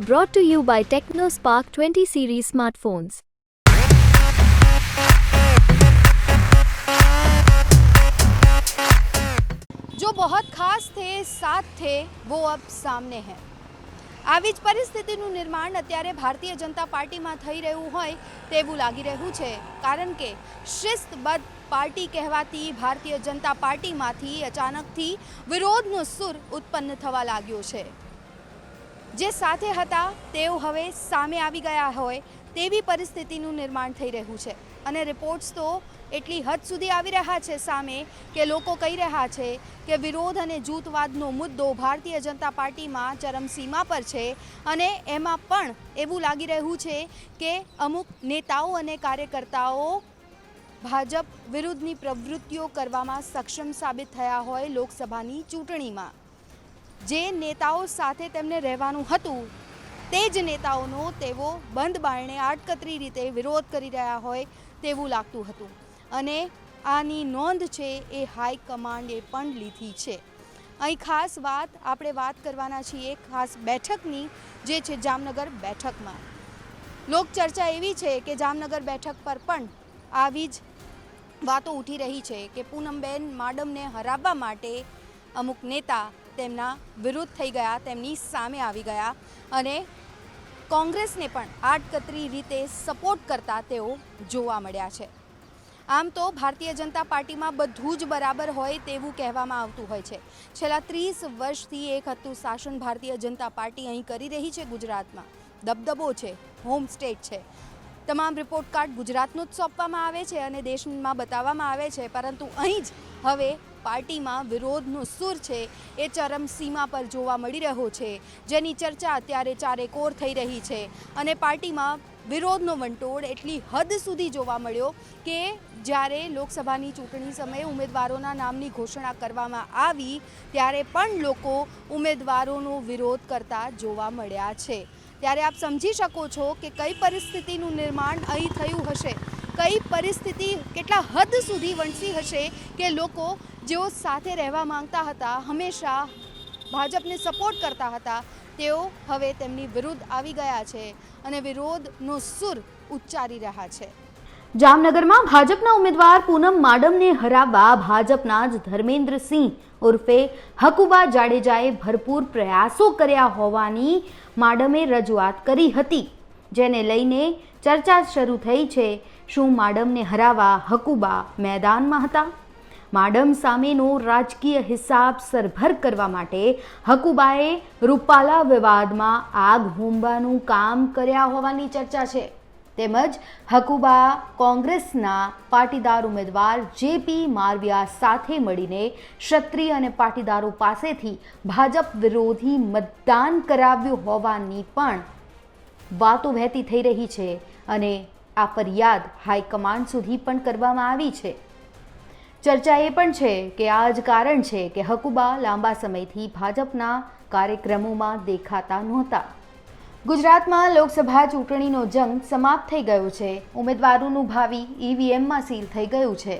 Brought to you by TechnoSpark 20 series smartphones. जो बहुत ખાસ थे સાથ थे वो अब સામને है આવી જ પરિસ્થિતિનું નિર્માણ અત્યારે ભારતીય જનતા પાર્ટીમાં થઈ રહ્યું હોય તેવું લાગી રહ્યું છે કારણ કે શિસ્તબદ્ધ પાર્ટી કહેવાતી ભારતીય જનતા પાર્ટીમાંથી અચાનકથી વિરોધનો સુર ઉત્પન્ન થવા લાગ્યો છે જે સાથે હતા, તેઓ હવે સામે આવી ગયા હોય તેવી પરિસ્થિતિનું નિર્માણ થઈ રહ્યું છે. અને રિપોર્ટ્સ તો એટલી હદ સુધી આવી રહ્યા છે સામે કે લોકો કહી રહ્યા છે કે વિરોધ અને જૂથવાદનો મુદ્દો ભારતીય જનતા પાર્ટીમાં ચરમસીમા પર છે અને એમાં પણ એવું લાગી રહ્યું છે કે અમુક નેતાઓ અને કાર્યકર્તાઓ ભાજપ વિરુદ્ધની પ્રવૃત્તિઓ કરવામાં સક્ષમ સાબિત થયા હોય લોકસભાની ચૂંટણીમાં. જે નેતાઓ સાથે તેમને રહેવાનું હતું, તે જ નેતાઓનો તેઓ બંધ બારણે આડકતરી રીતે વિરોધ કરી રહ્યા હોય તેવું લાગતું હતું. અને આની નોંધ છે એ હાઈ કમાન્ડે પણ લીધી છે. અહીં ખાસ વાત, આપણે વાત કરવાના છીએ ખાસ બેઠકની, જે છે જામનગર બેઠકમાં. લોકચર્ચા એવી છે કે જામનગર બેઠક પર પણ આવી જ વાતો ઉઠી રહી છે કે પૂનમબેન માડમને હરાવવા માટે અમુક નેતા તેમના વિરુદ્ધ થઈ ગયા, તેમની સામે આવી ગયા અને કોંગ્રેસને પણ આડકતરી રીતે સપોર્ટ કરતા તેઓ જોવા મળ્યા છે. આમ તો ભારતીય જનતા પાર્ટીમાં બધું જ બરાબર હોય તેવું કહેવામાં આવતું હોય છે. છેલ્લા ત્રીસ વર્ષથી એક હતું શાસન ભારતીય જનતા પાર્ટી અહીં કરી રહી છે ગુજરાતમાં. દબદબો છે, હોમ સ્ટેટ છે. તમામ રિપોર્ટ કાર્ડ ગુજરાતનું જ સોંપવામાં આવે છે અને દેશમાં બતાવવામાં આવે છે, પરંતુ અહીં જ હવે પાર્ટીમાં વિરોધનો સૂર છે એ ચરમસીમા પર જોવા મળી રહ્યો છે. જેની ચર્ચા અત્યારે ચારેકોર થઈ રહી છે અને પાર્ટીમાં વિરોધનો વંટોળ એટલી હદ સુધી જોવા મળ્યો કે જ્યારે લોકસભાની ચૂંટણી સમયે ઉમેદવારોના નામની ઘોષણા કરવામાં આવી, ત્યારે પણ લોકો ઉમેદવારોનો વિરોધ કરતા જોવા મળ્યા છે. ત્યારે આપ સમજી શકો છો કે કઈ પરિસ્થિતિનું નિર્માણ અહીં થયું હશે? કઈ પરિસ્થિતિ કેટલા હદ સુધી વણસી હશે કે લોકો જેઓ સાથે રહેવા માંગતા હતા, હંમેશા ભાજપને સપોર્ટ કરતા હતા. તેઓ હવે તેમની વિરુદ્ધ આવી ગયા છે અને વિરોધનો સુર ઉચ્ચારી રહ્યા છે. જામનગરમાં ભાજપના ઉમેદવાર પૂનમ માડમને હરાવવા ભાજપના જ ધર્મેન્દ્રસિંહ ઉર્ફે હકુબા જાડેજાએ ભરપૂર પ્રયાસો કર્યા હોવાની માડમે રજૂઆત કરી હતી. જેને લઈને ચર્ચા શરૂ થઈ છે, શું માડમને હરાવવા હકુબા મેદાનમાં હતા? માડમ સામેનો રાજકીય હિસાબ સરભર કરવા માટે હકુબાએ રૂપાલા વિવાદમાં આગ હોમવાનું કામ કર્યા હોવાની ચર્ચા છે. તેમજ હકુબા કોંગ્રેસના પાટીદાર ઉમેદવાર જેપી મારવિયા સાથે મળીને ક્ષત્રિય અને પાટીદારો પાસેથી ભાજપ વિરોધી મતદાન કરાવ્યું હોવાની પણ વાતો વહેતી થઈ રહી છે અને આ ફરિયાદ હાઈકમાન્ડ સુધી પણ કરવામાં આવી છે. ચર્ચા એ પણ છે કે આ જ કારણ છે કે હકુબા લાંબા સમયથી ભાજપના કાર્યક્રમોમાં દેખાતા નહોતા. ગુજરાતમાં લોકસભા ચૂંટણીનો જંગ સમાપ્ત થઈ ગયો છે. ઉમેદવારોનું ભાવિ ઈવીએમમાં સીલ થઈ ગયું છે.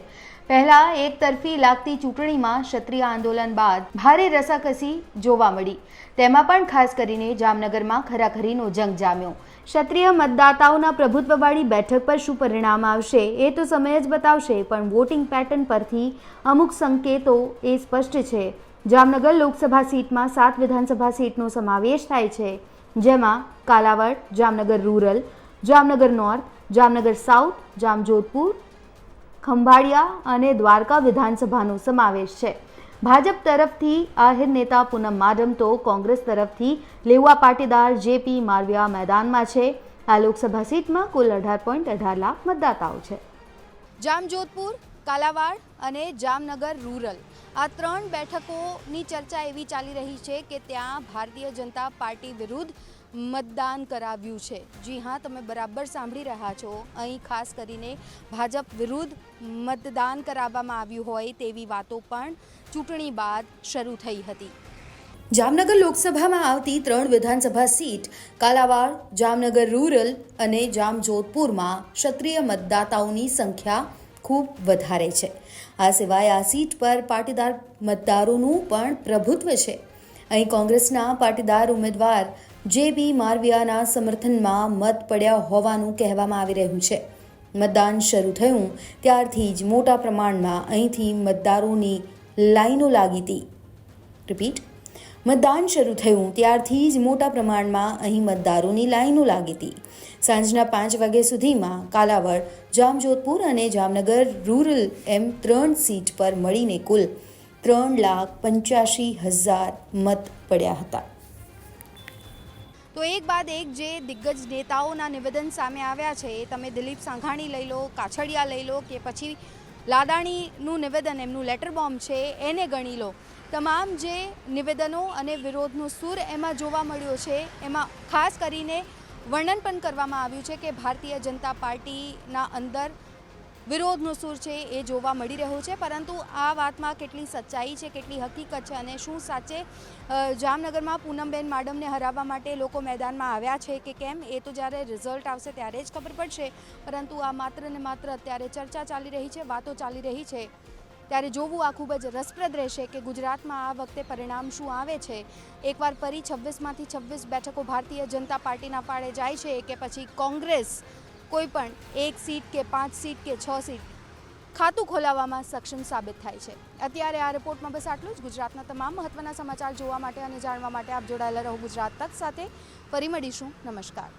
પહેલા એક તરફી લાગતી ચૂંટણીમાં ક્ષત્રિય આંદોલન બાદ ભારે રસાકસી જોવા મળી. તેમાં પણ ખાસ કરીને જામનગરમાં ખરાખરીનો જંગ જામ્યો. ક્ષત્રિય મતદાતાઓના પ્રભુત્વવાળી બેઠક પર શું પરિણામ આવશે એ તો સમય જ બતાવશે, પણ વોટિંગ પેટર્ન પરથી અમુક સંકેતો એ સ્પષ્ટ છે. જામનગર લોકસભા સીટમાં સાત વિધાનસભા સીટનો સમાવેશ થાય છે. જેમાં Kalavad, Jamnagar rural, Jamnagar north, Jamnagar south, Jamjodhpur, Khambhalia અને દ્વારકા વિધાનસભાનો સમાવેશ છે. ભાજપ તરફથી આહિર નેતા પૂનમ માડમ તો કોંગ્રેસ તરફથી લેવા પાટીદાર જેપી મારવિયા મેદાનમાં છે. આ લોકસભા સીટમાં કુલ અઢાર પોઈન્ટ અઢાર લાખ મતદાતાઓ છે. જામજોધપુર, કાલાવાડ અને જામનગર રૂરલ આ ત્રણ બેઠકોની ચર્ચા એવી ચાલી રહી છે કે ત્યાં ભારતીય જનતા પાર્ટી વિરુદ્ધ મતદાન કરાવ્યું છે. જી હા, તમે બરાબર સાંભળી રહ્યા છો. અહીં ખાસ કરીને ભાજપ વિરુદ્ધ મતદાન કરાવવામાં આવ્યું હોય તેવી વાતો પણ ચૂંટણી બાદ શરૂ થઈ હતી. જામનગર લોકસભામાં આવતી ત્રણ વિધાનસભા સીટ, કાલાવાડ, જામનગર રૂરલ અને જામજોધપુરમાં ક્ષત્રિય મતદાતાઓની સંખ્યા ખૂબ વધારે છે. આ સિવાય આ સીટ પર પાટીદાર મતદારોનું પણ પ્રભુત્વ છે. અહીં કોંગ્રેસના પાટીદાર ઉમેદવાર જે બી મારવિયાના સમર્થનમાં મત પડ્યા હોવાનું કહેવામાં આવી રહ્યું છે. મતદાન શરૂ થયું ત્યારથી જ મોટા પ્રમાણમાં અહીંથી મતદારોની લાઈનો લાગી હતી. રિપીટ. મતદાન શરૂ થયું ત્યારથી જ મોટા પ્રમાણમાં અહીં મતદારોની લાઈનો લાગી હતી. સાંજના પાંચ વાગ્યા સુધીમાં કાલાવડ, જામજોધપુર અને જામનગર રૂરલ એમ ત્રણ સીટ પર મળીને કુલ ત્રણ લાખ પંચ્યાસી હજાર મત પડ્યા હતા. તો એક બાદ એક જે દિગ્ગજ નેતાઓના નિવેદન સામે આવ્યા છે, એ તમે દિલીપ સાંઘાણી લઈ લો, કાછડિયા લઈ લો કે પછી લાદાણીનું નિવેદન, એમનું લેટર બોમ્બ છે, એને ગણી લો. તમામ જે નિવેદનો અને વિરોધનો સૂર એમાં જોવા મળ્યો છે, એમાં ખાસ કરીને વર્ણન પણ કરવામાં આવ્યું છે કે ભારતીય જનતા પાર્ટીના અંદર વિરોધનો સૂર છે એ જોવા મળી રહ્યો છે. પરંતુ આ વાતમાં કેટલી સચ્ચાઈ છે, કેટલી હકીકત છે અને શું સાચે જામનગરમાં પૂનમબેન માડમને હરાવવા માટે લોકો મેદાનમાં આવ્યા છે કે કેમ, એ તો જ્યારે રિઝલ્ટ આવશે ત્યારે જ ખબર પડશે. પરંતુ આ માત્ર ને માત્ર અત્યારે ચર્ચા ચાલી રહી છે, વાતો ચાલી રહી છે. ત્યારે જોવું આ ખૂબ જ રસપ્રદ રહેશે કે ગુજરાતમાં આ વખતે પરિણામ શું આવે છે. એકવાર ફરી છવ્વીસમાંથી છવ્વીસ બેઠકો ભારતીય જનતા પાર્ટીના ફાળે જાય છે કે પછી કોંગ્રેસ કોઈ પણ એક સીટ કે પાંચ સીટ કે છ સીટ ખાતું ખોલાવવામાં સક્ષમ સાબિત થાય છે. અત્યારે આ રિપોર્ટમાં બસ આટલું જ. ગુજરાતના તમામ મહત્વના સમાચાર જોવા માટે અને જાણવા માટે આપ જોડાયેલા રહો ગુજરાત તક સાથે. ફરી મળીશું. નમસ્કાર.